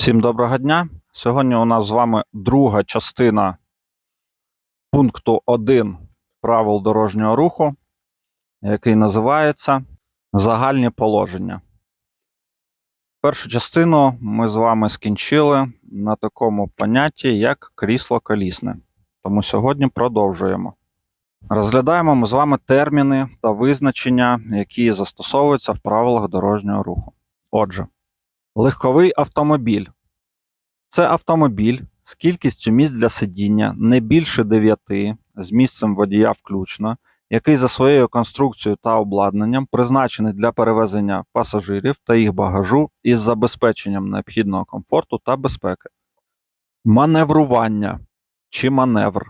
Всім доброго дня. Сьогодні у нас з вами друга частина пункту 1 правил дорожнього руху, який називається Загальні положення. Першу частину ми з вами скінчили на такому понятті, як крісло колісне. Тому сьогодні продовжуємо. Розглядаємо ми з вами терміни та визначення, які застосовуються в правилах дорожнього руху. Отже, легковий автомобіль це автомобіль з кількістю місць для сидіння не більше 9 з місцем водія включно, який за своєю конструкцією та обладнанням призначений для перевезення пасажирів та їх багажу із забезпеченням необхідного комфорту та безпеки. Маневрування чи маневр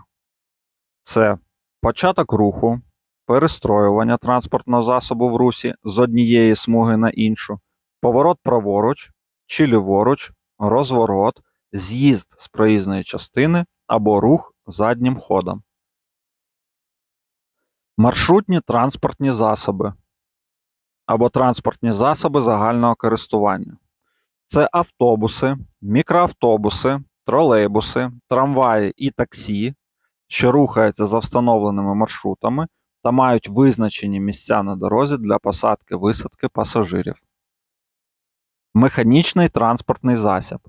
це початок руху, перестроювання транспортного засобу в русі з однієї смуги на іншу, поворот праворуч чи ліворуч, розворот, з'їзд з проїзної частини або рух заднім ходом. Маршрутні транспортні засоби або транспортні засоби загального користування. Це автобуси, мікроавтобуси, тролейбуси, трамваї і таксі, що рухаються за встановленими маршрутами та мають визначені місця на дорозі для посадки висадки пасажирів. Механічний транспортний засіб.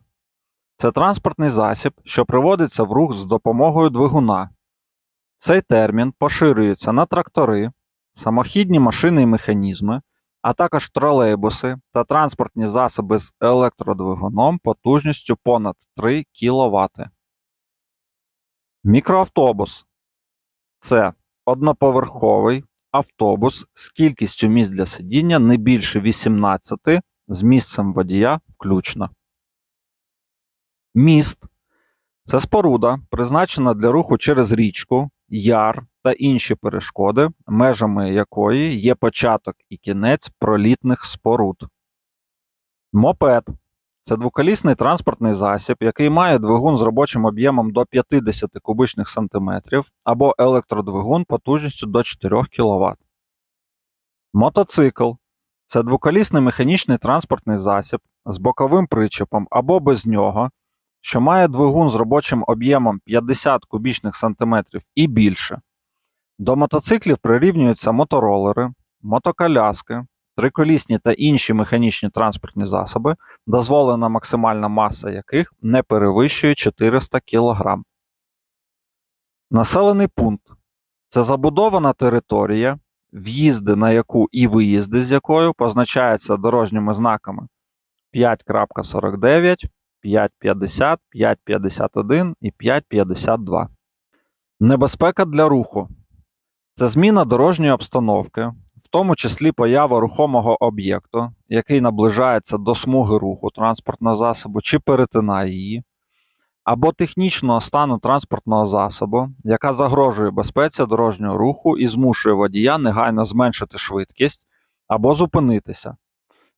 Це транспортний засіб, що приводиться в рух з допомогою двигуна. Цей термін поширюється на трактори, самохідні машини і механізми, а також тролейбуси та транспортні засоби з електродвигуном потужністю понад 3 кВт. Мікроавтобус це одноповерховий автобус з кількістю місць для сидіння не більше 18 з місцем водія включно. Міст це споруда, призначена для руху через річку, яр та інші перешкоди, межами якої є початок і кінець пролітних споруд. Мопед це двоколісний транспортний засіб, який має двигун з робочим об'ємом до 50 кубичних сантиметрів або електродвигун потужністю до 4 кВт. Мотоцикл це двоколісний механічний транспортний засіб з боковим причепом або без нього, що має двигун з робочим об'ємом 50 кубічних сантиметрів і більше. До мотоциклів прирівнюються моторолери, мотоколяски, триколісні та інші механічні транспортні засоби, дозволена максимальна маса яких не перевищує 400 кг. Населений пункт це забудована територія, в'їзди на яку і виїзди з якою позначаються дорожніми знаками. 5.49, 5.50, 5.51 і 5.52. Небезпека для руху. Це зміна дорожньої обстановки, в тому числі поява рухомого об'єкту, який наближається до смуги руху транспортного засобу чи перетинає її, або технічного стану транспортного засобу, яка загрожує безпеці дорожнього руху і змушує водія негайно зменшити швидкість або зупинитися.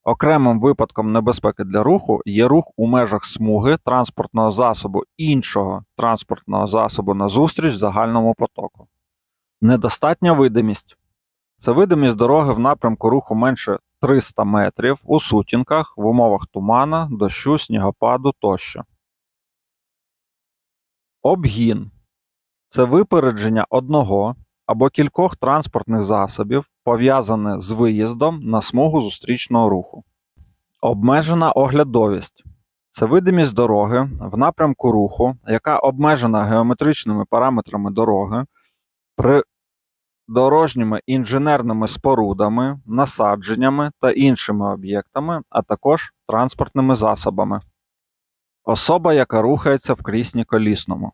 Окремим випадком небезпеки для руху є рух у межах смуги транспортного засобу іншого транспортного засобу назустріч загальному потоку. Недостатня видимість це видимість дороги в напрямку руху менше 300 метрів у сутінках в умовах тумана, дощу, снігопаду тощо. Обгін це випередження одного або кількох транспортних засобів, пов'язане з виїздом на смугу зустрічного руху. Обмежена оглядовість це видимість дороги в напрямку руху, яка обмежена геометричними параметрами дороги, придорожніми інженерними спорудами, насадженнями та іншими об'єктами, а також транспортними засобами. Особа, яка рухається в кріслі колісному.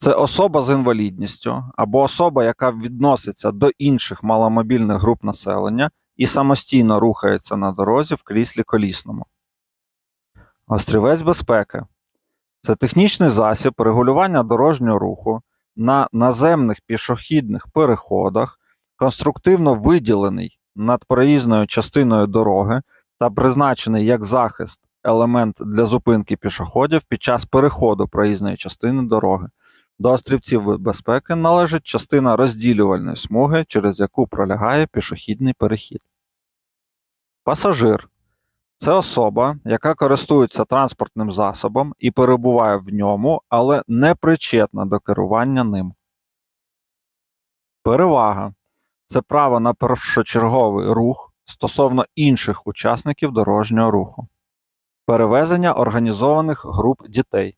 Це особа з інвалідністю або особа, яка відноситься до інших маломобільних груп населення і самостійно рухається на дорозі в кріслі колісному. Острівець безпеки це технічний засіб регулювання дорожнього руху на наземних пішохідних переходах, конструктивно виділений над проїзною частиною дороги та призначений як захист елемент для зупинки пішоходів під час переходу проїзної частини дороги. До острівців безпеки належить частина розділювальної смуги, через яку пролягає пішохідний перехід. Пасажир це особа, яка користується транспортним засобом і перебуває в ньому, але не причетна до керування ним. Перевага це право на першочерговий рух стосовно інших учасників дорожнього руху. Перевезення організованих груп дітей.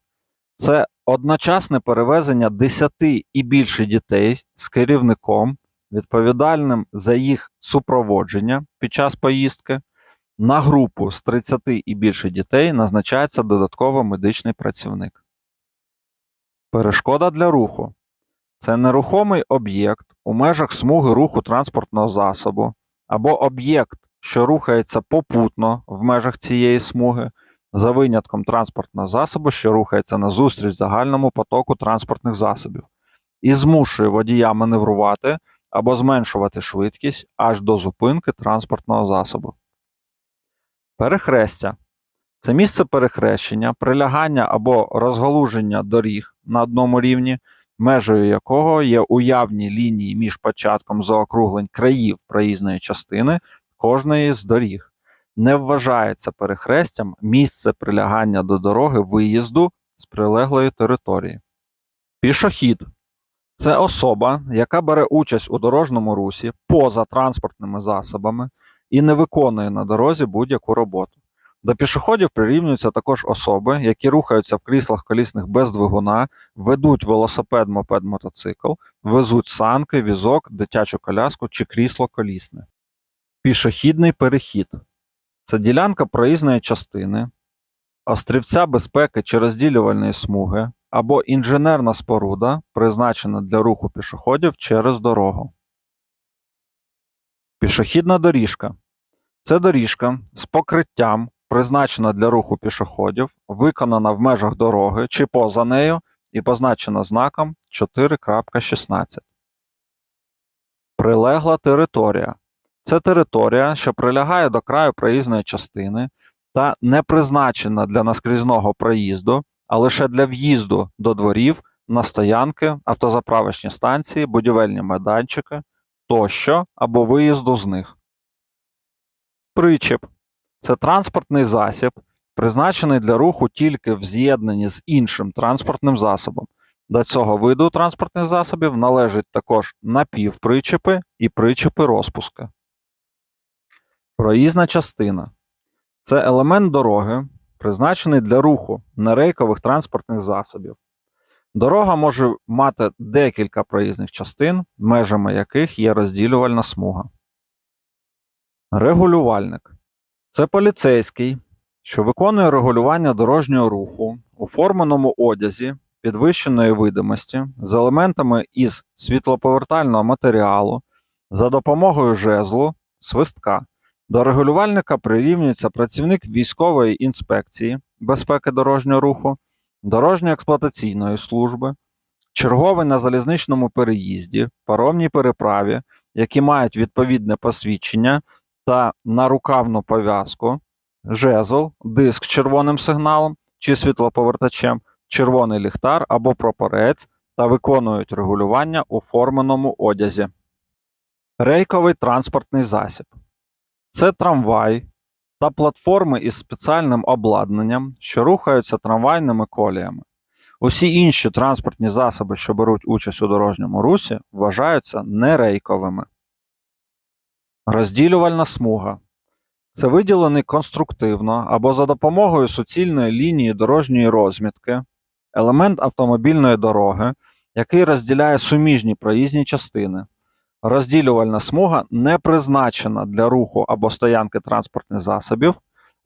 Це одночасне перевезення 10 і більше дітей з керівником, відповідальним за їх супроводження під час поїздки. На групу з 30 і більше дітей назначається додатково медичний працівник. Перешкода для руху це нерухомий об'єкт у межах смуги руху транспортного засобу або об'єкт, що рухається попутно в межах цієї смуги, за винятком транспортного засобу, що рухається назустріч загальному потоку транспортних засобів, і змушує водія маневрувати або зменшувати швидкість аж до зупинки транспортного засобу. Перехрестя це місце перехрещення, прилягання або розгалуження доріг на одному рівні, межею якого є уявні лінії між початком заокруглень країв проїзної частини кожної з доріг. Не вважається перехрестям місце прилягання до дороги виїзду з прилеглої території. Пішохід це особа, яка бере участь у дорожньому русі поза транспортними засобами і не виконує на дорозі будь-яку роботу. До пішоходів прирівнюються також особи, які рухаються в кріслах колісних без двигуна, ведуть велосипед, мопед, мотоцикл, везуть санки, візок, дитячу коляску чи крісло колісне. Пішохідний перехід це ділянка проїзної частини, острівця безпеки чи розділювальної смуги або інженерна споруда, призначена для руху пішоходів через дорогу. Пішохідна доріжка це доріжка з покриттям, призначена для руху пішоходів, виконана в межах дороги чи поза нею і позначена знаком 4.16. Прилегла територія це територія, що прилягає до краю проїзної частини та не призначена для наскрізного проїзду, а лише для в'їзду до дворів, на стоянки, автозаправочні станції, будівельні майданчики тощо або виїзду з них. Причіп це транспортний засіб, призначений для руху тільки в з'єднанні з іншим транспортним засобом. До цього виду транспортних засобів належать також напівпричепи і причепи розпуска. Проїзна частина це елемент дороги, призначений для руху нерейкових транспортних засобів. Дорога може мати декілька проїзних частин, межами яких є розділювальна смуга. Регулювальник це поліцейський, що виконує регулювання дорожнього руху у форменому одязі підвищеної видимості з елементами із світлоповертального матеріалу за допомогою жезлу, свистка. До регулювальника прирівнюється працівник військової інспекції безпеки дорожнього руху, дорожньо-експлуатаційної служби, черговий на залізничному переїзді, паромній переправі, які мають відповідне посвідчення та нарукавну пов'язку, жезл, диск з червоним сигналом чи світлоповертачем, червоний ліхтар або прапорець та виконують регулювання у форменому одязі. Рейковий транспортний засіб. Це трамвай та платформи із спеціальним обладнанням, що рухаються трамвайними коліями. Усі інші транспортні засоби, що беруть участь у дорожньому русі, вважаються нерейковими. Розділювальна смуга це виділений конструктивно або за допомогою суцільної лінії дорожньої розмітки, елемент автомобільної дороги, який розділяє суміжні проїзні частини. Розділювальна смуга не призначена для руху або стоянки транспортних засобів.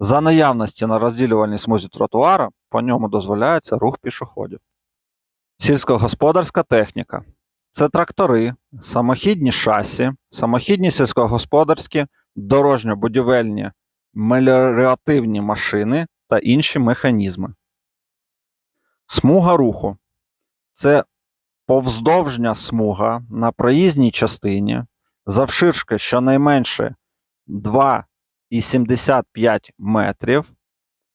За наявності на розділювальній смузі тротуара по ньому дозволяється рух пішоходів. Сільськогосподарська техніка це трактори, самохідні шасі, самохідні сільськогосподарські, дорожньо-будівельні, меліоративні машини та інші механізми. Смуга руху це повздовжня смуга на проїзній частині завширшки щонайменше 2,75 метрів,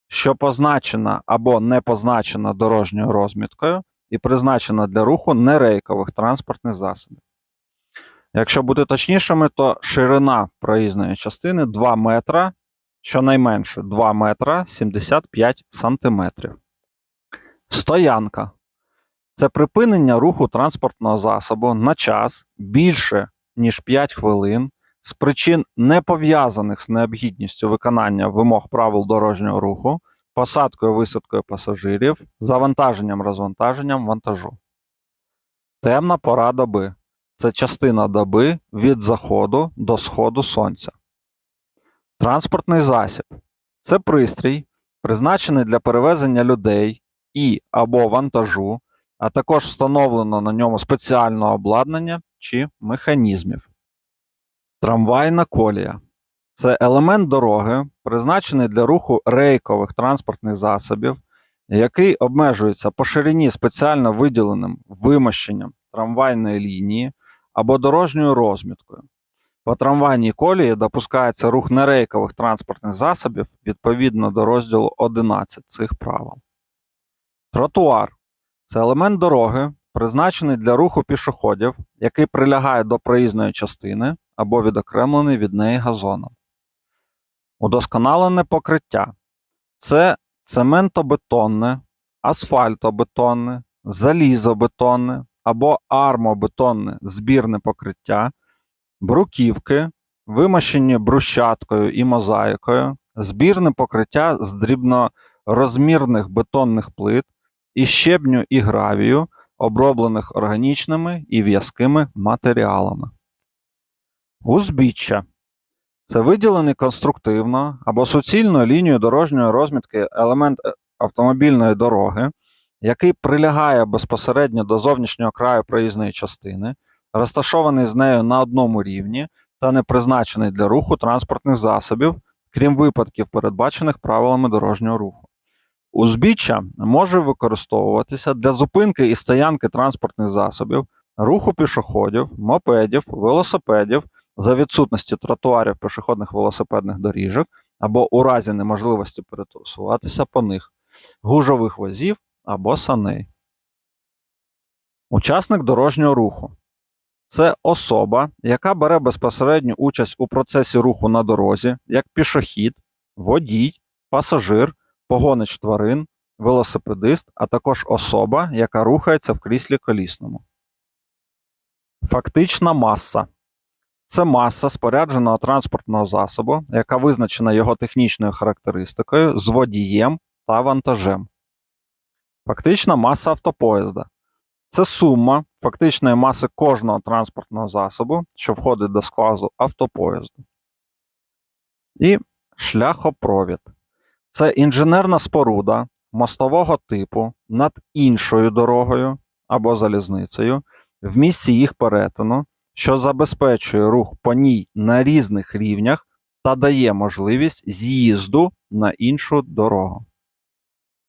що позначена або не позначена дорожньою розміткою і призначена для руху нерейкових транспортних засобів. Якщо бути точнішими, то ширина проїзної частини 2 метра щонайменше 2 метра 75 сантиметрів. Стоянка це припинення руху транспортного засобу на час більше, ніж 5 хвилин з причин не пов'язаних з необхідністю виконання вимог правил дорожнього руху, посадкою висадкою пасажирів, завантаженням розвантаженням вантажу. Темна пора доби це частина доби від заходу до сходу сонця. Транспортний засіб це пристрій, призначений для перевезення людей і або вантажу, а також встановлено на ньому спеціального обладнання чи механізмів. Трамвайна колія це елемент дороги, призначений для руху рейкових транспортних засобів, який обмежується по ширині спеціально виділеним вимощенням трамвайної лінії або дорожньою розміткою. По трамвайній колії допускається рух нерейкових транспортних засобів відповідно до розділу 11 цих правил. Тротуар це елемент дороги, призначений для руху пішоходів, який прилягає до проїзної частини або відокремлений від неї газоном. Удосконалене покриття це цементобетонне, асфальтобетонне, залізобетонне або армобетонне збірне покриття, бруківки, вимощені брусчаткою і мозаїкою, збірне покриття з дрібнорозмірних бетонних плит і щебню і гравію, оброблених органічними і в'язкими матеріалами. Узбіччя це виділений конструктивно або суцільною лінією дорожньої розмітки елемент е, автомобільної дороги, який прилягає безпосередньо до зовнішнього краю проїзної частини, розташований з нею на одному рівні та не призначений для руху транспортних засобів, крім випадків, передбачених правилами дорожнього руху. Узбіччя може використовуватися для зупинки і стоянки транспортних засобів, руху пішоходів, мопедів, велосипедів за відсутності тротуарів пішохідних велосипедних доріжок або у разі неможливості пересуватися по них, гужових возів або саней. Учасник дорожнього руху це особа, яка бере безпосередню участь у процесі руху на дорозі, як пішохід, водій, пасажир, погонич тварин, велосипедист, а також особа, яка рухається в кріслі колісному. Фактична маса це маса спорядженого транспортного засобу, яка визначена його технічною характеристикою з водієм та вантажем. Фактична маса автопоїзда це сума фактичної маси кожного транспортного засобу, що входить до складу автопоїзду. І шляхопровід це інженерна споруда мостового типу над іншою дорогою або залізницею в місці їх перетину, що забезпечує рух по ній на різних рівнях та дає можливість з'їзду на іншу дорогу.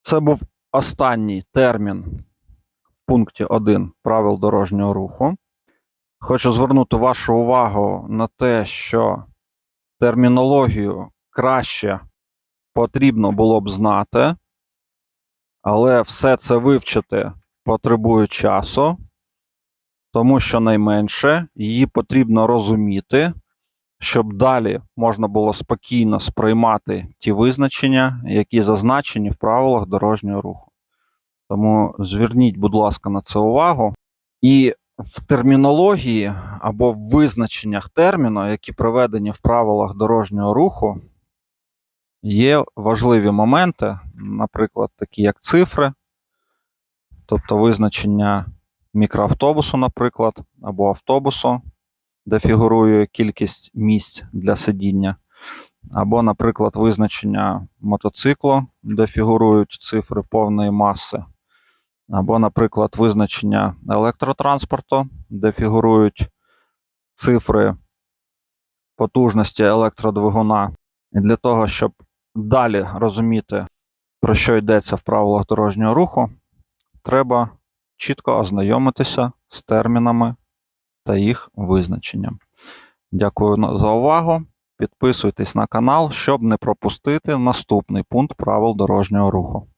Це був останній термін в пункті 1 правил дорожнього руху. Хочу звернути вашу увагу на те, що термінологію краще потрібно було б знати, але все це вивчити потребує часу, тому що найменше її потрібно розуміти, щоб далі можна було спокійно сприймати ті визначення, які зазначені в правилах дорожнього руху. Тому зверніть, будь ласка, на це увагу. І в термінології або в визначеннях терміну, які приведені в правилах дорожнього руху, є важливі моменти, наприклад, такі як цифри, тобто визначення мікроавтобусу, наприклад, або автобусу, де фігурує кількість місць для сидіння, або, наприклад, визначення мотоциклу, де фігурують цифри повної маси, або, наприклад, визначення електротранспорту, де фігурують цифри потужності електродвигуна. І для того, щоб далі розуміти, про що йдеться в правилах дорожнього руху, треба чітко ознайомитися з термінами та їх визначенням. Дякую за увагу. Підписуйтесь на канал, щоб не пропустити наступний пункт правил дорожнього руху.